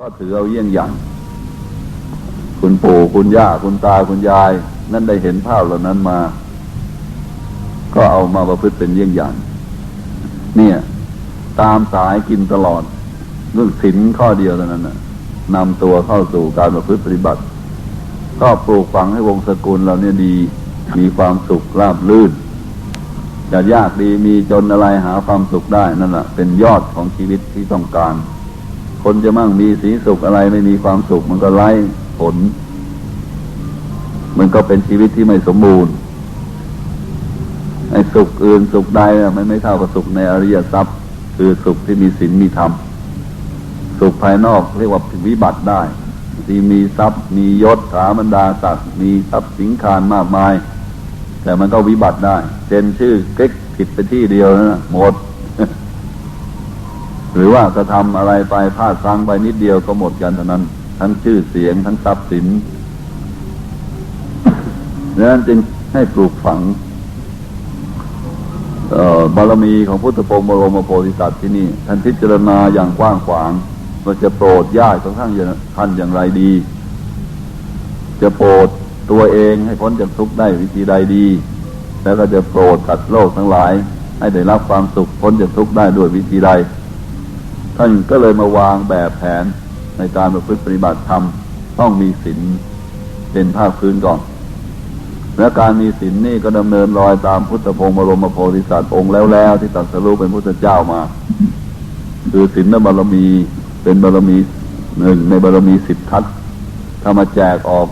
ก็ถือเอาเยี่ยงอย่าง คุณปู่คุณย่าคุณตาคุณยาย นั่นได้เห็นภาพเหล่านั้นมา ก็เอามาประพฤติเป็นเยี่ยงอย่าง เนี่ย ตามสายกินตลอดเรื่องศีลข้อเดียวเท่านั้นนะนำตัวเข้าสู่การประพฤติปฏิบัติ ก็ปลูกฝังให้วงศกุลเราเนี่ยดี มีความสุขราบลื่นจะยากดีมีจนอะไรหาความสุขได้นั่นแหละเป็นยอดของชีวิตที่ต้องการ คนจะมั่งมีสีสุขอะไรไม่มีความสุข มันก็ไร้ผล มันก็เป็นชีวิตที่ไม่สมบูรณ์ไอ้สุขอื่นสุขใดมันไม่เท่ากับสุขในอริยทรัพย์ คือสุขที่มีศีลมีธรรม สุขภายนอกเรียกว่าวิบัติได้ ที่มีทรัพย์ มียศถาบรรดาศักดิ์มีทรัพย์สินคารมากมาย แต่มันก็วิบัติได้เช่นชื่อเก๊กผิดไปที่เดียวนะหมด หรือว่าจะทำอะไรไปพลาดพลั้งไปนิดเดียวก็หมดกันเท่านั้น ทั้งชื่อเสียงทั้งทรัพย์สินดังนั้นจึงให้ปลูกฝังบารมีของพุทธพงศ์บรมโพธิสัตว์ที่นี่ท่านพิจารณาอย่างกว้างขวางว่าจะโปรดญาติของท่านอย่างท่านอย่างไรดี จะโปรดตัวเองให้พ้นจากทุกข์ได้วิธีใดดี แล้วก็จะโปรดตัดโลกทั้งหลาย ให้ได้รับความสุขพ้นจากทุกข์ได้ด้วยวิธีใด ท่านก็เลยมาวางแบบแผนในการประพฤติปฏิบัติธรรมต้องมีศีลเป็นภาคพื้นก่อน และการมีศีลนี่ก็ดำเนินรอยตามพุทธพงศ์บรมโพธิสัตว์องค์แล้วแล้วที่ตรัสรู้เป็นพุทธเจ้ามา คือศีลบารมีเป็นบารมีหนึ่งในบารมีสิบทัศน์ถ้ามาแจกออก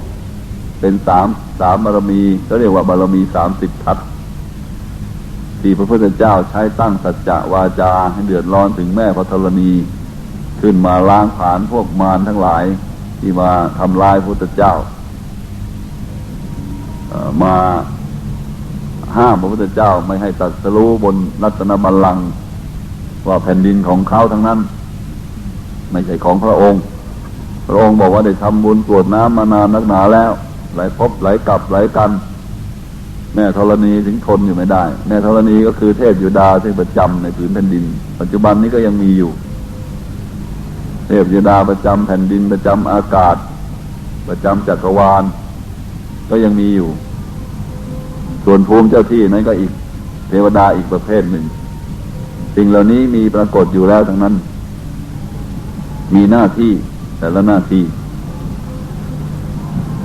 เป็นสามสามบารมีก็เรียกว่าบารมีสามสิบทัศน ที่พระพุทธเจ้าใช้ตั้งสัจจะวาจาให้เดือดร้อนถึงแม่พระธรณี ขึ้นมาล้างผาญพวกมารทั้งหลาย ที่มาทำลายพระพุทธเจ้ามาห้ามพระพุทธเจ้าไม่ให้ตรัสรู้บนรัตนบัลลังก์ว่าแผ่นดินของเขาทั้งนั้น ไม่ใช่ของพระองค์ พระองค์บอกว่าได้ทำบุญกรวดน้ำมานานนักหนาแล้วไหลพบไหลกลับไหลกัน แม่ธรณีถึงทนอยู่ไม่ได้ แม่ธรณีก็คือเทพยุดาที่ประจำในผืนแผ่นดิน ปัจจุบันนี้ก็ยังมีอยู่ เทพยุดาประจำแผ่นดินประจำอากาศ ประจำจักรวาล ก็ยังมีอยู่ ส่วนภูมิเจ้าที่นั้นก็อีกเทวดาอีกประเภทหนึ่ง สิ่งเหล่านี้มีปรากฏอยู่แล้วทั้งนั้น มีหน้าที่แต่ละหน้าที่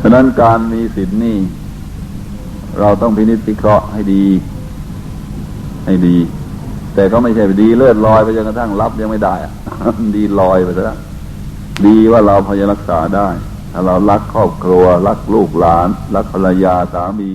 ฉะนั้นการมีศีลนี่ เราต้องพินิจพิเคราะห์ให้ดี ให้ดี แต่ก็ไม่ใช่ดีเลือดลอยไปจนกระทั่งรับยังไม่ได้อะดีลอยไปซะดีว่าเราพยายรักษาได้ ถ้าเรารักครอบครัว รักลูกหลาน รักภรรยาสามี